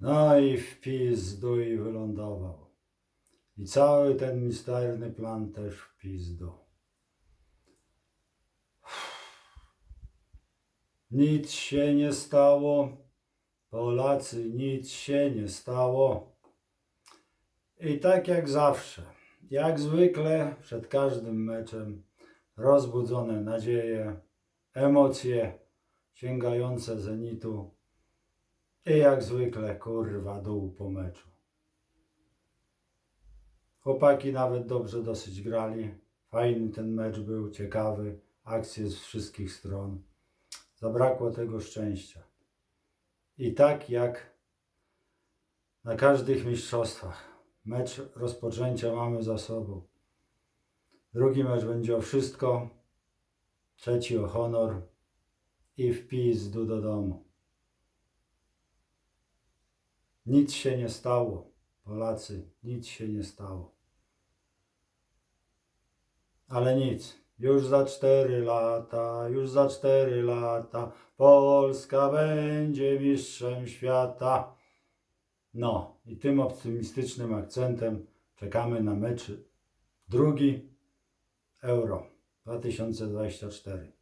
No i w pizdu i wylądował. I cały ten misterny plan też w pizdu. Nic się nie stało. Polacy, nic się nie stało. I tak jak zawsze, jak zwykle przed każdym meczem, rozbudzone nadzieje, emocje sięgające zenitu i jak zwykle kurwa dół po meczu. Chłopaki nawet dobrze dosyć grali. Fajny ten mecz był, ciekawy, akcje z wszystkich stron. Zabrakło tego szczęścia. I tak jak na każdych mistrzostwach, mecz rozpoczęcia mamy za sobą. Drugi mecz będzie o wszystko, trzeci o honor i w pizdu do domu. Nic się nie stało, Polacy, nic się nie stało. Ale nic, już za cztery lata, już za cztery lata Polska będzie mistrzem świata. No i tym optymistycznym akcentem czekamy na mecz drugi Euro 2024.